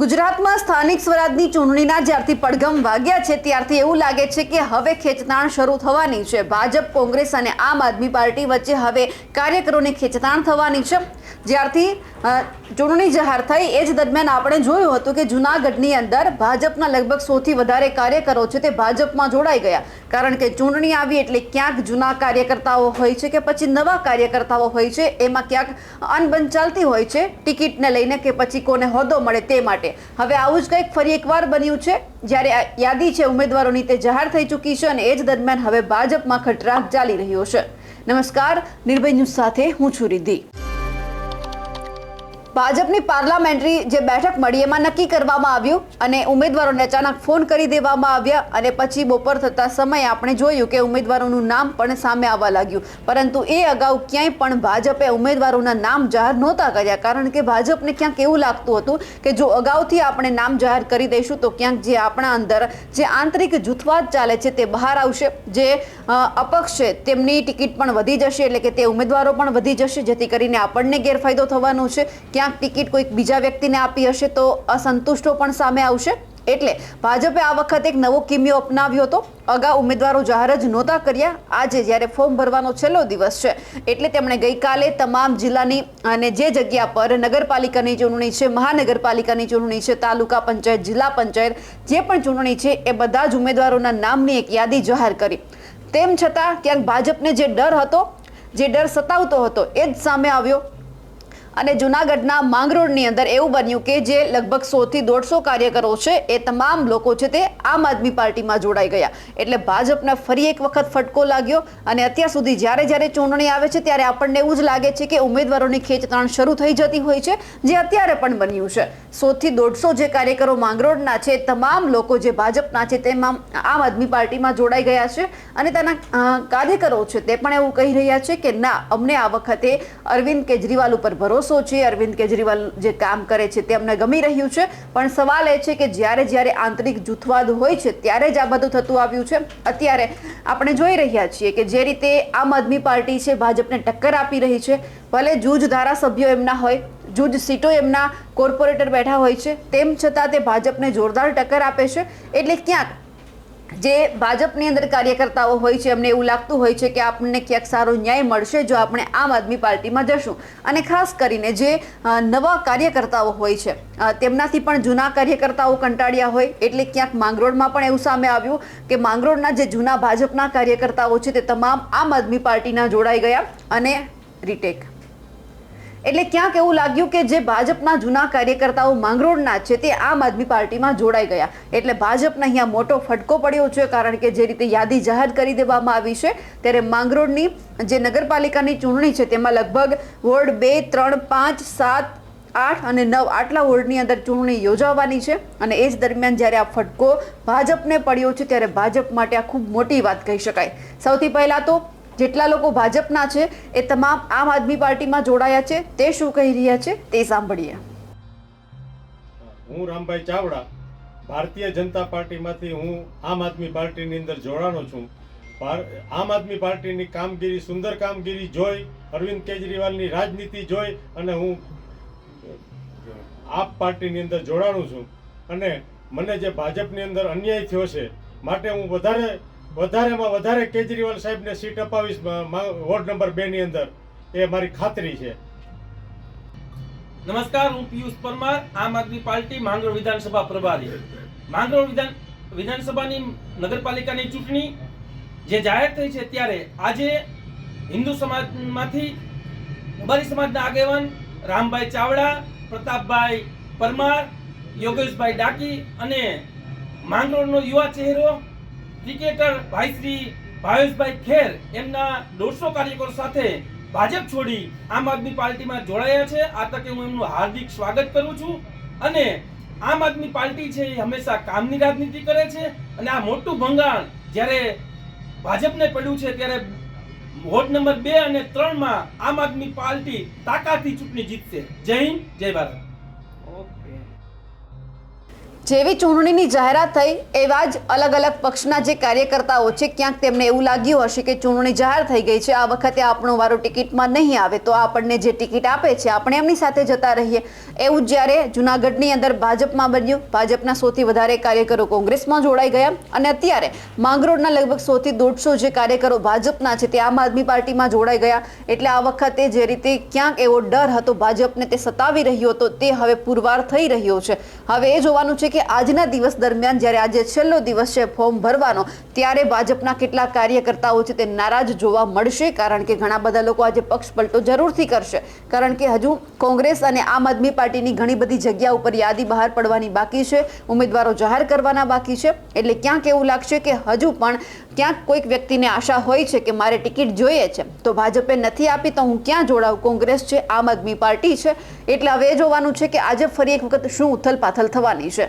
ગુજરાતમાં સ્થાનિક સ્વરાજની ચૂંટણીના જ્યારથી પડઘમ વાગ્યા છે, ત્યારથી એવું લાગે છે કે હવે ખેંચતાણ શરૂ થવાની છે. ભાજપ, કોંગ્રેસ અને આમ આદમી પાર્ટી વચ્ચે હવે કાર્યકરોની ખેંચતાણ થવાની છે. જ્યારથી ચૂંટણી જાહેર થઈ, એ જ દરમિયાન આપણે જોયું હતું કે જૂનાગઢની અંદર ભાજપના લગભગ સૌથી વધારે કાર્યકરો છે તે ભાજપમાં જોડાઈ ગયા. કારણ કે ચૂંટણી આવી એટલે ક્યાંક જૂના કાર્યકર્તાઓ હોય છે કે પછી નવા કાર્યકર્તાઓ હોય છે, એમાં ક્યાંક અનબન ચાલતી હોય છે, ટિકિટને લઈને કે પછી કોને હોદ્દો મળે તે માટે. હવે આવું જ કંઈક ફરી એકવાર બન્યું છે. જ્યારે યાદી છે ઉમેદવારોની તે જાહેર થઈ ચૂકી છે અને એ જ દરમિયાન હવે ભાજપમાં ખટરાક ચાલી રહ્યો છે. નમસ્કાર, નિર્ભય ન્યૂઝ સાથે હું છું રિદ્ધિ. ભાજપની પાર્લામેન્ટરી જે બેઠક મળી એમાં નક્કી કરવામાં આવ્યું અને ઉમેદવારોને અચાનક ફોન કરી દેવામાં આવ્યા અને પછી બપોર થતા સમયે આપણે જોયું કે ઉમેદવારોનું નામ પણ સામે આવવા લાગ્યું. પરંતુ એ અગાઉ ક્યાંય પણ ભાજપે ઉમેદવારોના નામ જાહેર નહોતા કર્યા. કારણ કે ભાજપને ક્યાંક એવું લાગતું હતું કે જો અગાઉથી આપણે નામ જાહેર કરી દઈશું તો ક્યાંક જે આપણા અંદર જે આંતરિક જૂથવાદ ચાલે છે તે બહાર આવશે, જે અપક્ષ છે તેમની ટિકિટ પણ વધી જશે એટલે કે તે ઉમેદવારો પણ વધી જશે, જેથી કરીને આપણને ગેરફાયદો થવાનો છે. ક્યાંક ટિકિટ કોઈક બીજા વ્યક્તિને આપી હશે તો અસંતુષ્ટો પણ સામે આવશે. એટલે ભાજપે આ વખતે એક નવો કિમિયો અપનાવ્યો હતો. અગાઉ ઉમેદવારો જાહેર જ નહોતા કર્યા. આજે જ્યારે ફોર્મ ભરવાનો છેલ્લો દિવસ છે, એટલે તેમણે ગઈકાલે તમામ જિલ્લાની અને જે જગ્યા પર નગરપાલિકાની ચૂંટણી છે, મહાનગરપાલિકાની ચૂંટણી છે, તાલુકા પંચાયત, જિલ્લા પંચાયત, જે પણ ચૂંટણી છે, એ બધા જ ઉમેદવારોના નામની એક યાદી જાહેર કરી. તેમ છતાં ક્યાંક ભાજપને જે ડર હતો, જે ડર સતાવતો હતો, એ જ સામે આવ્યો. અને જુનાગઢના માંગરોળની અંદર એવું બન્યું કે જે લગભગ સોથી દોઢસો કાર્યકરો છે, એ તમામ લોકો છે તે આમ આદમી પાર્ટીમાં જોડાઈ ગયા. એટલે ભાજપને ફરી એક વખત ફટકો લાગ્યો અને અત્યાર સુધી જ્યારે જ્યારે ચૂંટણી આવે છે ત્યારે આપણને એવું જ લાગે છે કે ઉમેદવારોની ખેંચતાણ શરૂ થઈ જતી હોય છે, જે અત્યારે પણ બન્યું છે. સોથી દોઢસો જે કાર્યકરો માંગરોળના છે, તમામ લોકો જે ભાજપના છે તેમાં આમ આદમી પાર્ટીમાં જોડાઈ ગયા છે અને તેના કાર્યકરો છે તે પણ એવું કહી રહ્યા છે કે ના, અમને આ વખતે અરવિંદ કેજરીવાલ ઉપર ભરોસો છે. અરવિંદ કેજરીવાલ જે કામ કરે છે તે અમને ગમી રહ્યું છે. પણ સવાલ એ છે કે જ્યારે જ્યારે આંતરિક જૂથવાદ હોય છે ત્યારે જ આ બધું થતું આવ્યું છે. અત્યારે આપણે જોઈ રહ્યા છીએ કે જે રીતે આમ આદમી પાર્ટી છે ભાજપને ટક્કર આપી રહી છે. ભલે જૂજ ધારાસભ્યો એમના હોય, જૂજ સીટો એમના કોર્પોરેટર બેઠા હોય છે, તેમ છતાં તે ભાજપને જોરદાર ટક્કર આપે છે. એટલે ક્યાંક જે ભાજપની અંદર કાર્યકર્તાઓ હોય છે, એમને એવું લાગતું હોય છે કે આપણને ક્યાંક સારો ન્યાય મળશે જો આપણે આમ આદમી પાર્ટીમાં જશું. અને ખાસ કરીને જે નવા કાર્યકર્તાઓ હોય છે તેમનાથી પણ જૂના કાર્યકર્તાઓ કંટાળ્યા હોય, એટલે ક્યાંક માંગરોળમાં પણ એવું સામે આવ્યું કે માંગરોળના જે જૂના ભાજપના કાર્યકર્તાઓ છે, તે તમામ આમ આદમી પાર્ટીના જોડાઈ ગયા અને રીટેક એટલે ક્યાંક એવું લાગ્યું કે જે ભાજપના જૂના કાર્યકર્તાઓ માંગરોળના છે તે આમ આદમી પાર્ટીમાં જોડાઈ ગયા. એટલે ભાજપને અહીંયા મોટો ફટકો પડ્યો છે કારણ કે જે રીતે યાદી જાહેર કરી દેવામાં આવી છે, ત્યારે માંગરોળની જે નગરપાલિકાની ચૂંટણી છે તેમાં લગભગ વોર્ડ બે, ત્રણ, પાંચ, સાત, આઠ અને નવ આટલા વોર્ડની અંદર ચૂંટણી યોજાવાની છે અને એ જ દરમિયાન જ્યારે આ ફટકો ભાજપને પડ્યો છે ત્યારે ભાજપ માટે આ ખૂબ મોટી વાત કહી શકાય. સૌથી પહેલાં તો જેટલા લોકો ભાજપના છે, એ તમામ આમ આદમી પાર્ટીમાં જોડાયા છે, તે શું કહી રહ્યા છે, તે સાંભળીએ. હું રામભાઈ ચાવડા, ભારતીય જનતા પાર્ટીમાંથી હું આમ આદમી પાર્ટીની અંદર જોડાણો છું. આમ આદમી પાર્ટીની કામગીરી, સુંદર કામગીરી જોઈ, અરવિંદ કેજરીવાલની રાજનીતિ જોઈ અને હું આપ પાર્ટીની અંદર જોડાણું છું. અને મને જે ભાજપની અંદર અન્યાય થયો છે, માટે હું વધારે વધારેમાં વધારે કેજરીવાલ સાહેબને સીટ અપાવીશ વોર્ડ નંબર બે ની અંદર. એ મારી ખાતરી છે. નમસ્કાર, હું પિયુષ પરમાર, આમ આદમી પાર્ટી માંગરોળ વિધાનસભા પ્રભારી. માંગરોળ વિધાન, વિધાનસભાની નગરપાલિકાની ચૂંટણી જે જાહેર થઈ છે ત્યારે આજે હિન્દુ સમાજમાંથી ઉબારી સમાજના આગેવાન રામભાઈ ચાવડા, પ્રતાપભાઈ પરમાર, યોગેશભાઈ ડાકી અને માંગરોળનો યુવા ચહેરો ક્રિકેટર ભાઈશ્રી ભાવેશભાઈ ખેર એમના દોઢસો કાર્યકરો સાથે ભાજપ છોડી આમ આદમી પાર્ટીમાં જોડાયા છે. આ તકે હું એમનું હાર્દિક સ્વાગત કરું છું અને આમ આદમી પાર્ટી છે એ હંમેશા કામની રાજનીતિ કરે છે અને આ મોટું ભંગાણ જ્યારે ભાજપને પડ્યું છે ત્યારે વોર્ડ નંબર બે અને ત્રણમાં આમ આદમી પાર્ટી તાકાતથી ચૂંટણી જીતશે. જય હિન્દ, જય ભારત. જેવી ચૂંટણીની જાહેરાત થઈ, એવા જ અલગ અલગ પક્ષના જે કાર્યકર્તાઓ છે, ક્યાંક તેમને એવું લાગ્યું હશે કે ચૂંટણી જાહેર થઈ ગઈ છે. આ વખતે આપણો વારો ટિકિટમાં નહીં આવે તો આપણને જે ટિકિટ આપે છે, આપણે એમની સાથે જતા રહીએ. એવું જ્યારે જુનાગઢની અંદર ભાજપમાં બન્યું. ભાજપના સૌથી વધારે કાર્યકરો કોંગ્રેસમાં જોડાઈ ગયા અને અત્યારે માંગરોળના લગભગ સૌથી દોઢસો જે કાર્યકરો ભાજપના છે, તે આમ આદમી પાર્ટીમાં જોડાઈ ગયા. એટલે આ વખતે જે રીતે ક્યાંક એવો ડર હતો, ભાજપને તે સતાવી રહ્યો હતો, તે હવે પુરવાર થઈ રહ્યો છે. હવે એ જોવાનું છે કે આજના દિવસ દરમિયાન જ્યારે આજે છેલ્લો દિવસ છે ફોર્મ ભરવાનો, ત્યારે ભાજપના કેટલા કાર્યકર્તાઓ છે તે નારાજ જોવા મળશે, કારણ કે ઘણા બધા લોકો આજે પક્ષ પલટો જરૂરથી કરશે. કારણ કે હજુ કોંગ્રેસ અને આમ આદમી પાર્ટીની ઘણી બધી જગ્યા ઉપર યાદી બહાર પડવાની બાકી છે, ઉમેદવારો જાહેર કરવાના બાકી છે, એટલે ક્યાંક એવું લાગશે કે હજુ પણ ક્યાંક કોઈક વ્યક્તિને આશા હોય છે કે મારે ટિકિટ જોઈએ છે. તો ભાજપે નથી આપી તો હું ક્યાં જોડાઉં? કોંગ્રેસ છે, આમ આદમી પાર્ટી છે, એટલે હવે જોવાનું છે કે આજે ફરી એક વખત શું ઉથલપાથલ થવાની છે.